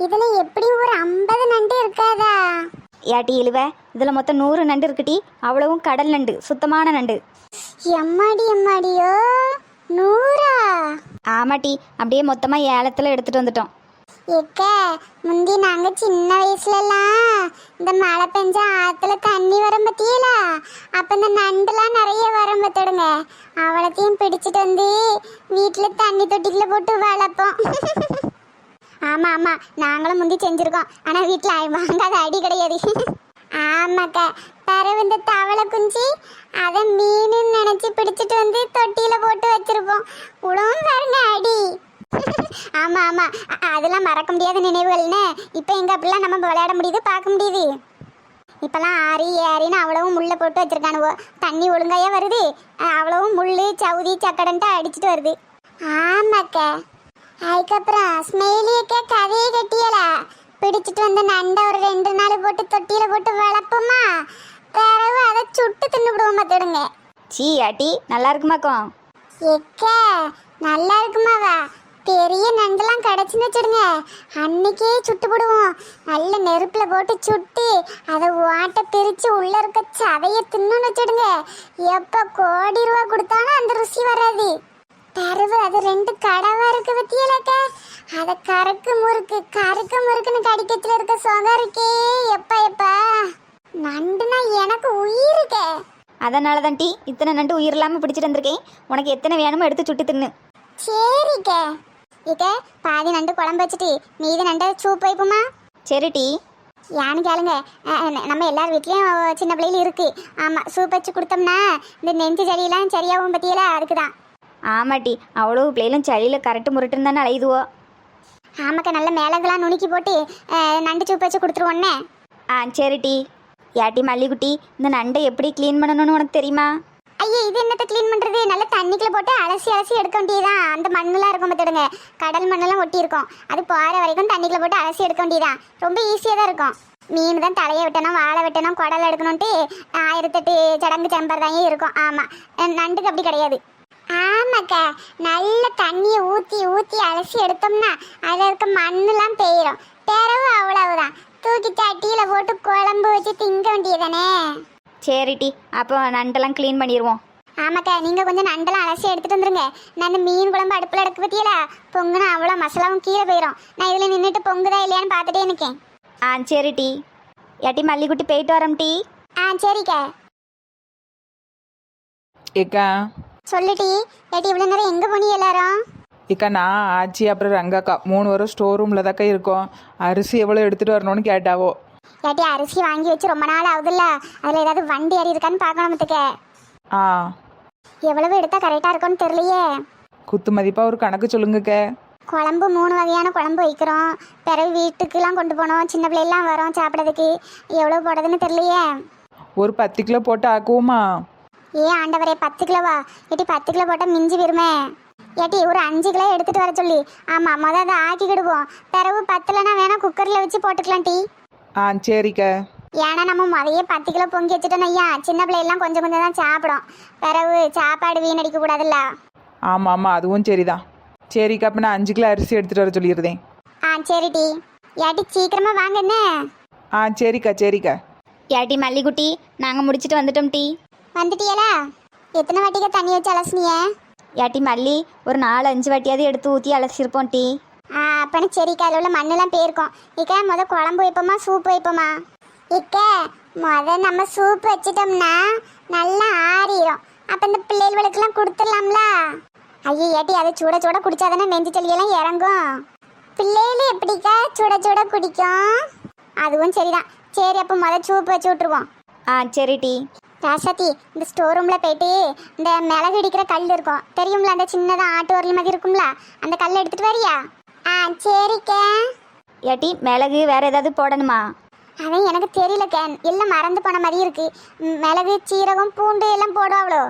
இதுல எப்படி ஒரு ஐம்பது நண்டு இருக்காதா? ஏட்டி இழுவ இதில் மொத்தம் நூறு நண்டு இருக்குட்டி. அவ்வளவும் கடல் நண்டு சுத்தமான நண்டு. எம்மாடி எம்மாடியோ நூறா? ஆமாட்டி அப்படியே மொத்தமாக ஏலத்தில் எடுத்துகிட்டு வந்துட்டோம். எக்க முந்தி நாங்க சின்ன வயசுலலாம் இந்த மழை பெஞ்சா ஆத்துல தண்ணி வரும் பத்தியல? அப்ப இந்த நண்டுலாம் நிறைய வரும் பத்துடுங்க அவளத்தையும் பிடிச்சிட்டு வந்து வீட்டுல தண்ணி தொட்டிக்குள்ள போட்டு வளர்ப்போம். ஆமா ஆமா. நாங்களும் முந்தி செஞ்சுருக்கோம். ஆனா வீட்டுல வாங்காத அடி கிடையாது. ஆமாக்கா. பிறகு இந்த தவளை குஞ்சு அதை மீனுன்னு நினைச்சு பிடிச்சிட்டு வந்து தொட்டியில் போட்டு வச்சிருப்போம். உழவும் பாருங்க அடி. ஆமா ஆமா. அதெல்லாம் மறக்க முடியாத நினைவுகள்னு இப்போ எங்கே அப்படிலாம் நம்ம விளையாட முடியுது பார்க்க முடியுது. இப்பெல்லாம் ஆறி ஏறின்னு அவ்வளவும் முள்ளை போட்டு வச்சுருக்கானுவோ. தண்ணி ஒழுங்காயே வருது? அவ்வளவும் முள்ளு சவுதி சக்கடன்ட்டு அடிச்சிட்டு வருது. ஆமாக்கா. அதுக்கப்புறம் ஸ்மெயிலியக்கா கதையை கட்டியல பிடிச்சிட்டு வந்து நண்டை ஒரு ரெண்டு நாள் போட்டு தொட்டியில போட்டு வளர்ப்போமா பிறகு அதை சுட்டு தின்னுபிடுவோம் பார்த்துடுங்க சீ ஏட்டி நல்லா இருக்குமாக்கும் எக்க நல்லா இருக்குமாவா? பெரிய நண்டெல்லாம் கிடச்சுன்னு வச்சிடுங்க. அன்னைக்கே சுட்டு போடுவோம். நல்ல நெருப்புல போட்டு சுட்டு அதை ஓட்டை பிரிச்சு உள்ள இருக்க சதைய தின்னுன்னு வச்சிடுங்க. எப்ப கோடி ரூபா கொடுத்தாலும் அந்த ருசி வராது. தரவு அது ரெண்டு கடவா இருக்கு பத்தியலக்க. அத கருக்கு முறுக்கு கருக்கு முறுக்குன்னு கடிக்கத்துல இருக்க சுகம் இருக்கே எப்ப எப்ப. நண்டுனா எனக்கு உயிருக்கே. அதனால தான் டீ இத்தனை நண்டு உயிர் இல்லாமல் பிடிச்சிட்டு வந்திருக்கேன். உனக்கு எத்தனை வேணுமோ எடுத்து சுட்டு தின்னு. சரிக்க. இக்க பாதி நண்டு குழம்பு வச்சுட்டு மீதி நண்டை சூப் வைப்போமா? சரி டீ. யானு கேளுங்க. நம்ம எல்லார் வீட்லேயும் சின்ன பிள்ளைகள் இருக்கு. ஆமாம் சூப் வச்சு கொடுத்தோம்னா இந்த நெஞ்சு சளியெல்லாம் சரியாகும் பற்றியல அதுக்கு தான் ஆமாட்டி அவ்வளோ பிள்ளைகளும் சளியில் கரெக்டு முரட்டுன்னு தானே அலையுதுவோ? ஆமாக்கா நல்ல மிளகுலாம் நுணுக்கி போட்டு அஹ், நண்டு சூப் வச்சு கொடுத்துருவோன்னே? ஆ சரி டீ ஏட்டி மல்லிகுட்டி இந்த நண்டை எப்படி க்ளீன் பண்ணணும்னு உனக்கு தெரியுமா? ஐயே இது என்னத்தை க்ளீன் பண்ணுறது நல்ல தண்ணிக்குள்ள போட்டு அலசி அலசி எடுக்க வேண்டியதுதான். அந்த மண்ணெலாம் இருக்கும் பார்த்துடுங்க. கடல் மண்ணெல்லாம் ஒட்டி இருக்கும் அது போகிற வரைக்கும் தண்ணிக்குள்ள போட்டு அலசி எடுக்க வேண்டியதுதான். ரொம்ப ஈஸியாக தான் இருக்கும். மீன் தான் தலையை வெட்டணும் வாழை வெட்டணும் குடல் எடுக்கணும்ட்டு ஆயிரத்தெட்டு சடங்கு சம்பரதாயம் இருக்கும். ஆமாம் நண்டுக்கு அப்படி கிடையாது. ஆமாக்கா நல்ல தண்ணியை ஊற்றி ஊற்றி அலசி எடுத்தோம்னா அதில் இருக்க மண்ணெல்லாம் பெய்யும் பிறவு அவ்வளவுதான். தூக்கி சட்டியில் போட்டு குழம்பு வச்சு திங்க வேண்டியதானே சரி டீ அப்போ நண்டெல்லாம் க்ளீன் பண்ணிடுவோம் ஆமாக்கா நீங்க கொஞ்சம் நண்டெல்லாம் அலசி எடுத்துட்டு வந்துருங்க. நான் இந்த மீன் குழம்பு அடுப்புல எடுக்க பத்தியல? பொங்குனா அவ்வளோ மசாலாவும் கீழே போயிடும் நான் இதுல நின்றுட்டு பொங்குதா இல்லையான்னு பார்த்துட்டே இருக்கேன் ஆ சரி டீ. ஏட்டி மல்லிகுட்டி போயிட்டு வரோம் டீ. ஆ சரிக்கா. ஏக்கா. சொல்லுடி. ஏட்டி இவ்வளோ நேரம் எங்க போனீ எல்லாரும்? ஏக்கா நான் ஆச்சி அப்புறம் ரங்காக்கா. மூணு வரும் ஸ்டோர் ரூமில் தாக்கா இருக்கோம். அரிசி எவ்வளோ எடுத்துகிட்டு வரணும்னு கேட்டாவோ. ஏட்டி அரிசி வாங்கி வச்சு ரொம்ப நாள் ஆகுதுல்ல. அதுல ஏதாவது வண்டி ஏறி இருக்கான்னு பார்க்கணும் மத்துக்க. ஆ. எவ்வளவு எடுத்தா கரெக்டா இருக்கும்னு தெரியலையே. குத்து மதிப்பாக ஒரு கணக்கு சொல்லுங்கக்க. குழம்பு மூணு வகையான குழம்பு வைக்கிறோம். பிறகு வீட்டுக்கெல்லாம் கொண்டு போனோம். சின்ன பிள்ளைலாம் வரோம் சாப்பிட்றதுக்கு. எவ்வளோ போடுறதுன்னு தெரியலையே. ஒரு பத்து கிலோ போட்டு ஆக்குவோமா? ஏ ஆண்டவரே பத்து கிலோவா ஏட்டி பத்து கிலோ போட்டால் மிஞ்சி வருமே ஏட்டி ஒரு அஞ்சு கிலோ எடுத்துட்டு வர சொல்லி. ஆமாம் மொதல் அதை ஆக்கிக்கிடுவோம் பிறகு பத்துலனா வேணா குக்கரில் வச்சு போட்டுக்கலாம் டீ. ஆ சரிக்கா. ஏன்னா நம்ம முதையே பத்து கிலோ பொங்கி வச்சுட்டோம் ஐயா சின்ன பிள்ளைலாம் கொஞ்சம் கொஞ்சம் தான் சாப்பிடும். பிறகு சாப்பாடு வீணடிக்க கூடாதுல்ல. ஆமாம் ஆமாம் அதுவும் சரிதான். சரிக்கா அப்போ நான் அஞ்சு கிலோ அரிசி எடுத்துகிட்டு வர சொல்லிடுறேன். ஆ சரி டீ. ஏட்டி சீக்கிரமா வாங்க என்ன? ஆ சரிக்கா சரிக்கா. ஏட்டி மல்லிகுட்டி நாங்கள் முடிச்சிட்டு வந்துட்டோம் டீ. வந்துட்டியலா? எத்தனை வாட்டிக்க தண்ணி வச்சு அலசுனிய? ஏட்டி மல்லி ஒரு நாலு அஞ்சு வாட்டியாவது எடுத்து ஊற்றி அலசிருப்போம் டீ. ஆ அப்பனு சரிக்கா அதில் உள்ள மண்ணெல்லாம் போயிருக்கும் இக்க முத குழம்பு வைப்போமா சூப் வைப்போமா? இக்க முத நம்ம சூப் வச்சிட்டோம்னா நல்லா ஆறிடும் அப்போ இந்த பிள்ளைகளுக்கெல்லாம் கொடுத்துடலாம்ல? ஐயோ ஏட்டி அதை சுட சுட குடிச்சாதானே நெஞ்சு சளியெல்லாம் இறங்கும். பிள்ளைகள் எப்படிக்கா சுட சுட குடிக்கும்? அதுவும் சரிதான். சரி அப்போ முத சூப் வச்சு விட்ருவோம் ஆ சரி டீ. ராசாத்தி இந்த ஸ்டோர் ரூம்ல போயிட்டு இந்த மிளகு இடிக்கிற கல் இருக்கும். தெரியும்ல அந்த சின்னதா ஆட்டு வரல் மாதிரி இருக்கும்ல? அந்த கல்லை எடுத்துட்டு வரியா? ஆ சரிக்கா. ஏட்டி மிளகு வேற ஏதாவது போடணுமா? அதான் எனக்கு தெரியலக்கா. எல்லாம் மறந்து போன மாதிரி இருக்கு. மிளகு சீரகம் பூண்டு எல்லாம் போடுவாங்களோ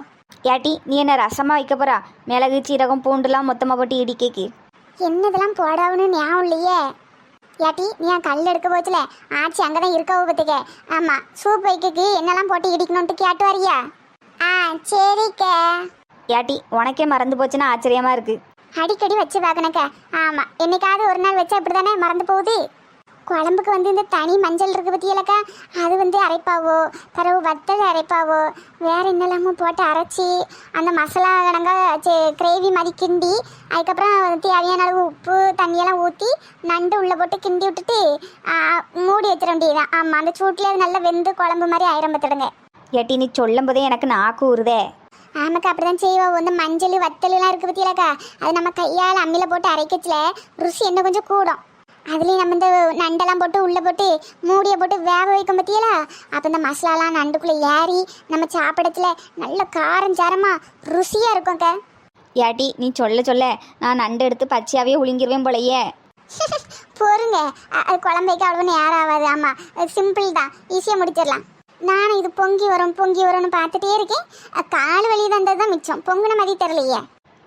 ஏட்டி நீ என்ன ரசமாக வைக்க போறா? மிளகு சீரகம் பூண்டுலாம் மொத்தமாக போட்டு இடிக்கேக்கு. என்னதெல்லாம் போடாவுன்னு ஞாபகம் இல்லையே? ஏட்டி நீ என் கல் எடுக்க போச்சுல. ஆச்சி அங்கே தான் இருக்கவோ பத்துக்க ஆமாம் சூப் வைக்கக்கு என்னெல்லாம் போட்டு இடிக்கணும்ட்டு கேட்டு வரியா? ஆ சரிக்கா. ஏட்டி உனக்கே மறந்து போச்சுன்னா ஆச்சரியமா இருக்கு. அடிக்கடி வச்சு பார்க்கணக்கா ஆமா என்னைக்காவது ஒரு நாள் வச்சா இப்படி தானே மறந்து போகுது? குழம்புக்கு வந்து இந்த தனி மஞ்சள் இருக்கு பத்தியலக்கா. அது வந்து அரைப்பாவோ பிறகு வத்தல் அரைப்பாவோ வேற என்னெல்லாமோ போட்டு அரைச்சி அந்த மசாலா கடங்க கிரேவி மாதிரி கிண்டி அதுக்கப்புறம் தேவையான அளவு உப்பு தண்ணியெல்லாம் ஊற்றி நண்டு உள்ளே போட்டு கிண்டி விட்டுட்டு மூடி வச்சிட வேண்டியதுதான். ஆமாம் அந்த சூட்லேயே அது நல்லா வெந்து குழம்பு மாதிரி ஆயிரம் பார்த்துடுங்க. ஏட்டி நீ சொல்லும் போதே எனக்கு நாக்கு ஊறுதே. ஆமாக்கா அப்படிதான் செய்வோம். இந்த மஞ்சள் வத்தல்லாம் இருக்கு பத்தியலாக்கா. அது நம்ம கையால் அம்மியில் போட்டு அரைக்கச்சில ருசி என்ன கொஞ்சம் கூடும். அதுலேயும் நம்ம இந்த நண்டெல்லாம் போட்டு உள்ளே போட்டு மூடியை போட்டு வேக வைக்கும் பத்தியலா? அப்போ இந்த மசாலாலாம் நண்டுக்குள்ளே ஏறி நம்ம சாப்பிடத்துல நல்ல காரம் சாரமாக ருசியாக இருக்கும்க்கா ஏட்டி நீ சொல்ல சொல்ல நான் நண்டு எடுத்து பச்சையாவே உளிங்கிருவேன் போலயே. பொறுங்க. அது குழம்பு வைக்க அவ்வளோ நேரம் ஆகாது ஆமாம் சிம்பிள் தான். ஈஸியாக முடிச்சிடலாம். நானும் இது பொங்கி வரும் பொங்கி வரும்னு பார்த்துட்டே இருக்கேன். கால் தந்தது தான் மிச்சம். பொங்குன மாதிரி தெரியலையே.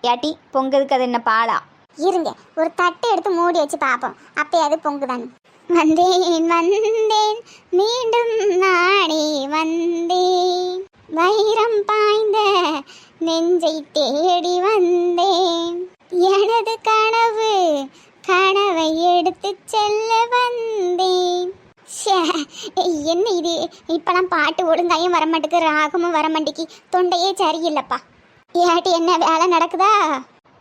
ஏட்டி பொங்கதுக்கு அது என்ன பாலா? இருங்க ஒரு தட்டை எடுத்து மூடி வச்சு பார்ப்போம். அப்பயாவது பொங்குதான் வந்தேன் வந்தேன் மீண்டும் நானே வந்தேன். வைரம் பாய்ந்த நெஞ்சை தேடி வந்தேன். எனது கனவு கனவை எடுத்து செல்ல வந்தேன். என்ன இது? இப்பெல்லாம் பாட்டு ஒழுங்காயும் வர மாட்டேக்கு ராகமும் வர மாட்டேக்கு தொண்டையே சரியில்லைப்பா. ஏட்டி என்ன வேலை நடக்குதா?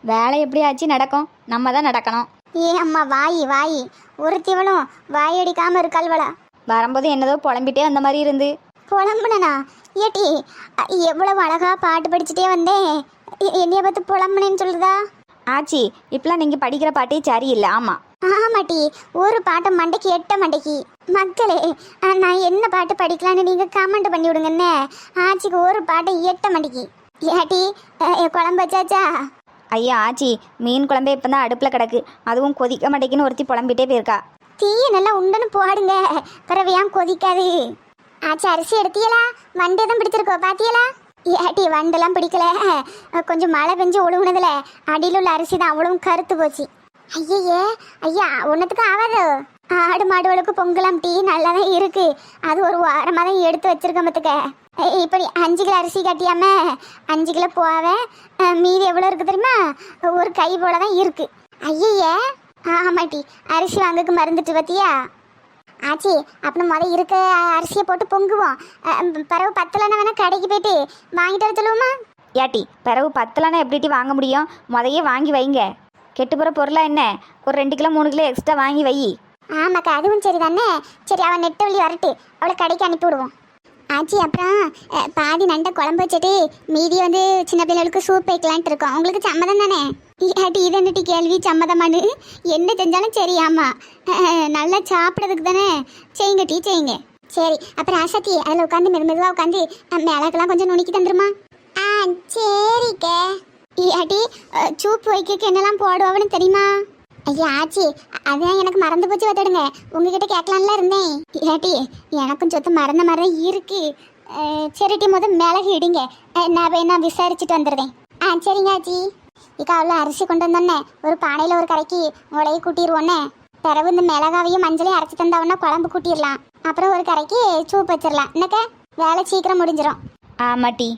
வேலை எப்படி ஆச்சு நடக்கும். நம்ம தான் நடக்கணும். ஏ அம்மா வாயி வாயி. ஒருத்திவளும் வாயடிக்காம இருக்காள்வளா வரும்போது என்னதோ புலம்பிட்டே அந்த மாதிரி இருந்து. புலம்புனனா? ஏட்டி எவ்வளவு அழகா பாட்டு படிச்சுட்டே வந்தேன். என்னைய பார்த்து புலம்புனேன்னு சொல்லுதா? ஆச்சி இப்பெல்லாம் நீங்கள் படிக்கிற பாட்டே சரியில்லை. ஆமாம் ஆமாட்டி ஒரு பாட்டை மண்டைக்கு எட்ட மண்டைக்கு. மக்களே நான் என்ன பாட்டு படிக்கலான்னு நீங்க கமெண்ட் பண்ணி விடுங்கண்ணே ஆச்சிக்கு ஒரு பாட்டை எட்ட மண்டைக்கு. ஏட்டி குழம்பு வச்சாச்சா? ஐயா ஆச்சி மீன் குழம்பே இப்போ தான் அடுப்பில் கிடக்கு. அதுவும் கொதிக்க மாட்டேங்குன்னு ஒருத்தி புலம்பிட்டே போயிருக்கா. தீய நல்லா உண்டுன்னு போடுங்க. பிறகு ஏன் கொதிக்காது? ஆச்சு அரிசி எடுத்தியலா? வண்டு எதுவும் பிடிச்சிருக்கோ பாத்தியலா? ஏட்டி வண்டெல்லாம் பிடிக்கல. கொஞ்சம் மழை பெஞ்சு ஒழுகுனதுல அடியில் உள்ள அரிசி தான் அவ்வளவும் கருத்து போச்சு. ஐயையே ஐயா ஒன்றத்துக்கு ஆகாது ஆடு மாடுகளுக்கு பொங்கலாம் டீ நல்லா தான் இருக்கு. அது ஒரு வாரமாக தான் எடுத்து வச்சிருக்க பார்த்துக்க இப்படி அஞ்சு கிலோ அரிசி கட்டியாம அஞ்சு கிலோ போவேன் மீதி எவ்வளோ இருக்கு தெரியுமா? ஒரு கை போல தான் இருக்கு. ஐயையே. ஆமாட்டி. அரிசி வாங்கக்கு மறந்துட்டு பத்தியா? ஆச்சி அப்புறம் முத இருக்க அரிசியை போட்டு பொங்குவோம். பிறகு பத்தலைன்னா வேணா கடைக்கு போயிட்டு வாங்கிட்டு வர சொல்லுவோமா? ஏட்டி பிறகு பத்தலன்னா எப்படிட்டி வாங்க முடியும்? முதையே வாங்கி வைங்க. கெட்டுப்புற பொருளா என்ன? ஒரு ரெண்டு கிலோ மூணு கிலோ எக்ஸ்ட்ரா வாங்கி வை. ஆமாக்கா அதுவும் சரி தானே சரி அவன் நெட்ட வழி வரட்டு. அவளை கடைக்கு அனுப்பி விடுவோம். ஆச்சி அப்புறம் பாதி நண்டை குழம்பு வச்சுட்டு மீதி வந்து சின்ன பிள்ளைகளுக்கு சூப் வைக்கலான்ட்டு இருக்கோம். உங்களுக்கு சம்மதம் தானே? ஏட்டி இது என்னட்டி கேள்வி? சம்மதமானு? என்ன செஞ்சாலும் சரி ஆமாம் நல்லா சாப்பிட்றதுக்கு தானே? செய்யுங்க டீ செய்யுங்க. சரி அப்புறம் ஆசாத்தி அதில் உட்காந்து மெது மெதுவாக உட்காந்து மிளகெல்லாம் கொஞ்சம் நுணுக்கி தந்துருமா? ஆ சரிக்கே. ஏட்டி சூப் வைக்க என்னெல்லாம் போடுவோம்னு தெரியுமா? ஐயா ஆச்சி அதான் எனக்கு மறந்து போச்சு பார்த்துடுங்க உங்ககிட்ட கேட்கலான்ல இருந்தேன். ஏட்டி எனக்கும் சொத்து மறந்த மாதிரி தான் இருக்கு. சரிட்டி முத மிளகு இடிங்க. நான் போய் நான் விசாரிச்சுட்டு வந்துடுவேன் ஆ சரிங்க ஆச்சி. இக்கா அவ்வளோ அரிசி கொண்டு வந்தோன்னே ஒரு பானையில் ஒரு கரைக்கு உலையை கூட்டிடுவோன்னே பிறகு இந்த மிளகாவையும் மஞ்சளையும் அரைச்சி தந்தவொன்னே குழம்பு கூட்டிடலாம். அப்புறம் ஒரு கரைக்கு சூப் வச்சிடலாம். என்னக்கா? வேலை சீக்கிரம் முடிஞ்சிடும் ஆமாட்டி.